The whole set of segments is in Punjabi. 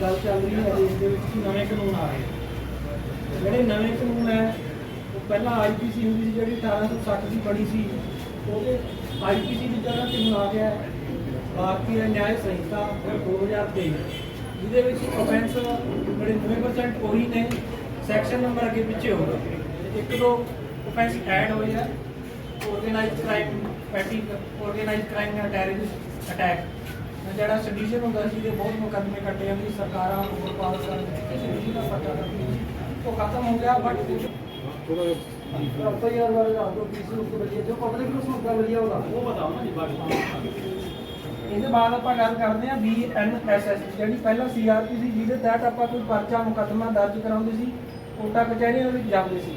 ਗੱਲ ਚੱਲ ਰਹੀ ਹੈ ਦੇਸ਼ ਦੇ ਵਿੱਚ ਕਿ ਨਵੇਂ ਕਾਨੂੰਨ ਆ ਰਹੇ ਜਿਹੜੇ ਨਵੇਂ ਕਾਨੂੰਨ ਹੈ, ਉਹ ਪਹਿਲਾਂ ਆਈਪੀਸੀ ਹੁੰਦੀ ਸੀ ਜਿਹੜੀ 1860 ਦੀ ਬਣੀ ਸੀ ਉਹਦੇ ਆਈਪੀਸੀ ਦੀ ਜਗ੍ਹਾ ਕਾਨੂੰਨ ਆ ਗਿਆ। ਹੈ ਭਾਰਤੀ ਨਿਆਂ ਸੰਹਿਤਾ 2023 ਜਿਹਦੇ ਵਿੱਚ ਆਫੈਂਸ 99% ਉਹੀ ਨੇ ਸੈਕਸ਼ਨ ਨੰਬਰ ਅੱਗੇ ਪਿੱਛੇ ਹੋਗਾ ਇੱਕ ਦੋ ਆਫੈਂਸ ਐਡ ਹੋਏ ਆ organised crime petty organised crime ਜਾਂ ਟੈਰਰਿਸਟ ਅਟੈਕ ਜਿਹੜਾ ਸੈਡੀਸ਼ਨ ਹੁੰਦਾ ਸੀ ਤੇ ਬਹੁਤ ਮੁਕੱਦਮੇ ਕੱਟੇ ਜਾਂਦੇ ਸੀ ਸਰਕਾਰਾਂ ਹੋਰ ਪਾਵਰ ਕਰਨ ਸੈਡੀਸ਼ਨ ਦਾ ਫਟਾ ਉਹ ਖਤਮ ਹੋ ਗਿਆ ਬਟ ਯਾਰ ਵਾਲੇ ਦਾ ਦੋ ਪੀਸ ਨੂੰ ਵਧੀਆ ਜੋ ਪਬਲਿਕ ਨੂੰ ਸੁਣਦਾ ਵਧੀਆ ਹੋਗਾ ਉਹ ਬਤਾਓ ਨਾ ਜੀ ਬਾਕੀ ਇਹਦੇ ਬਾਅਦ ਆਪਾਂ ਗੱਲ ਕਰਦੇ ਹਾਂ ਬੀਐਨਐਸਐਸ ਜਿਹੜੀ ਪਹਿਲਾਂ ਸੀਆਰਪੀ ਸੀ ਜਿਹਦੇ ਤਹਿਤ ਆਪਾਂ ਕੋਈ ਪਰਚਾ ਮੁਕੱਦਮਾ ਦਰਜ ਕਰਾਉਂਦੇ ਸੀ ਕੋਟਾ ਕਚਹਿਰੀਆਂ ਵਿੱਚ ਜਾਂਦੇ ਸੀ।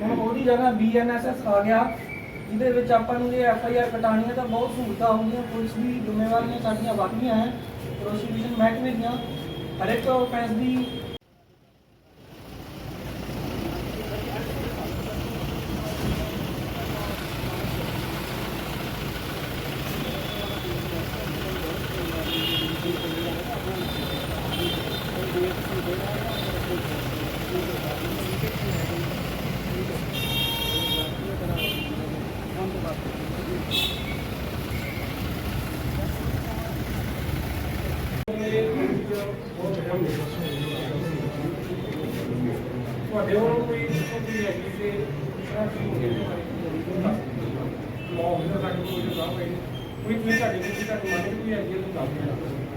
ਹੁਣ ਉਹਦੀ ਜਗ੍ਹਾ ਬੀਐਨਐਸਐਸ ਆ ਗਿਆ, ਜਿਹਦੇ ਵਿੱਚ ਆਪਾਂ ਨੂੰ ਇਹ ਐਫਆਈਆਰ ਕਟਾਉਣੀਆਂ ਤਾਂ ਬਹੁਤ ਸਹੂਲਤਾਂ ਹੋ ਗਈਆਂ, ਪੁਲਿਸ ਦੀ ਜ਼ਿੰਮੇਵਾਰੀਆਂ ਸਾਡੀਆਂ ਬਾਕੀਆਂ ਹੈ ਪ੍ਰੋਸੀਕਿਊਸ਼ਨ ਮਹਿਕਮੇ ਦੀਆਂ ਹਰ ਇੱਕ offense ਦੀ ਤੁਹਾਡੇ ਵੱਲੋਂ ਕੋਈ ਕੋਈ ਹੈਗੀ ਤੇ ਲਾਅ ਦਾ ਸਾਡੇ ਕੋਲ ਜੋ ਸਾਹਿਬ ਹੈ ਕੋਈ ਕੋਈ ਤੁਹਾਡੀ ਕੋਈ ਤੁਹਾਡੀ ਕੋਈ ਹੈਗੀ ਹੈ ਤਾਂ ਦੱਸ ਦਿਓ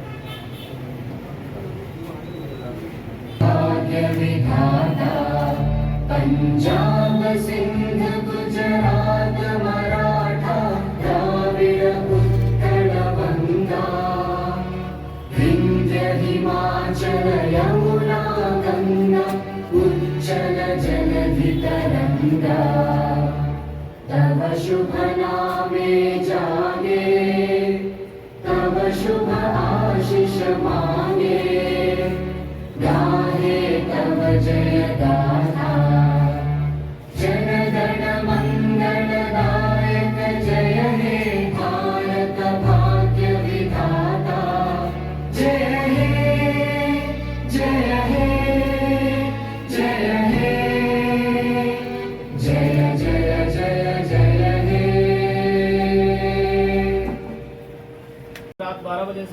उच्चल जलधितरङ्गा तव शुभ नामे जागे तव शुभ आशिष मागे। गाहे तव गाथा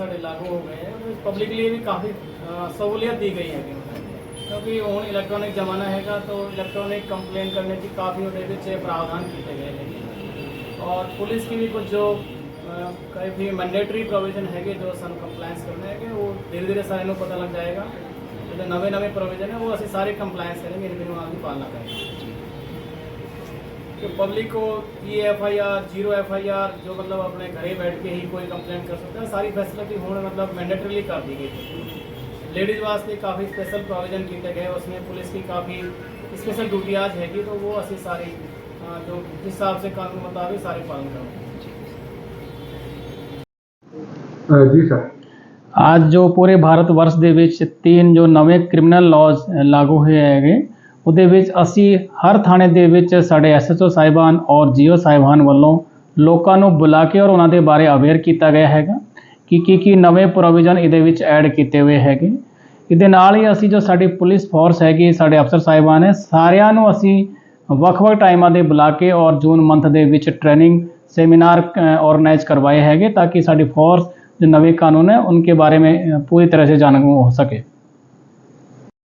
साढ़े लागू हो गए हैं पब्लिक लिए भी काफ़ी सहूलियत दी गई है क्योंकि ऑन इलेक्ट्रॉनिक ज़माना हैगा तो इलेक्ट्रॉनिक कंप्लेन करने की काफ़ी उन्हें छः प्रावधान किए गए हैं और पुलिस की भी कुछ जो कई भी मैंडेटरी प्रोविज़न है जो सन कंप्लायंस करने है वो धीरे धीरे सारे लोग पता लग जाएगा जो नवे नवे प्रोविज़न है वो ऐसे सारे कंप्लायंस करेंगे इन दिनों आदमी पालना करेंगे कि पब्लिक को ये F I R zero F I R जो मतलब अपने घर बैठ के ही कोई कंप्लेंट कर सकते हैं सारी फैसिलिटी होने मतलब मैंडेटरी कर दी गई लेडीज़ वास्ते काफ़ी स्पेशल प्रोविज़न किए गए उसमें पुलिस की काफ़ी स्पेशल ड्यूटी आज है कि तो वो असं सारी जो जिस हिसाब से कानून मुताबिक सारे पालन करो जी सर। आज जो पूरे भारतवर्ष के तीन जो नवे क्रिमिनल लॉज लागू हुए हैं ਉਹਦੇ ਵਿੱਚ ਅਸੀਂ ਹਰ ਥਾਣੇ ਦੇ ਵਿੱਚ ਸਾਡੇ ਐਸਐਚਓ ਸਾਹਿਬਾਨ ਔਰ ਜੀਓ ਸਾਹਿਬਾਨ ਵੱਲੋਂ ਲੋਕਾਂ ਨੂੰ ਬੁਲਾ ਕੇ ਔਰ ਉਹਨਾਂ ਦੇ ਬਾਰੇ ਅਵੇਅਰ ਕੀਤਾ ਗਿਆ ਹੈਗਾ ਕਿ ਕੀ ਕੀ ਨਵੇਂ ਪ੍ਰੋਵੀਜ਼ਨ ਇਹਦੇ ਵਿੱਚ ਐਡ ਕੀਤੇ ਹੋਏ ਹੈਗੇ। ਇਹਦੇ ਨਾਲ ਹੀ ਅਸੀਂ ਜੋ ਸਾਡੀ ਪੁਲਿਸ ਫੋਰਸ ਹੈਗੀ, ਸਾਡੇ ਅਫਸਰ ਸਾਹਿਬਾਨ ਹੈ, ਸਾਰਿਆਂ ਨੂੰ ਅਸੀਂ ਵੱਖ-ਵੱਖ ਟਾਈਮਾਂ ਦੇ ਬੁਲਾ ਕੇ ਔਰ ਜੂਨ ਮੰਥ ਦੇ ਵਿੱਚ ਟ੍ਰੇਨਿੰਗ ਸੈਮੀਨਾਰ ਆਰਗੇਨਾਈਜ਼ ਕਰਵਾਏ ਹੈਗੇ ਤਾਂ ਕਿ ਸਾਡੀ ਫੋਰਸ ਜੋ ਨਵੇਂ ਕਾਨੂੰਨ ਹੈ उनके बारे ਬਾਰੇ पूरी ਪੂਰੀ ਤਰ੍ਹਾਂ जागरूक ਹੋ ਸਕੇ।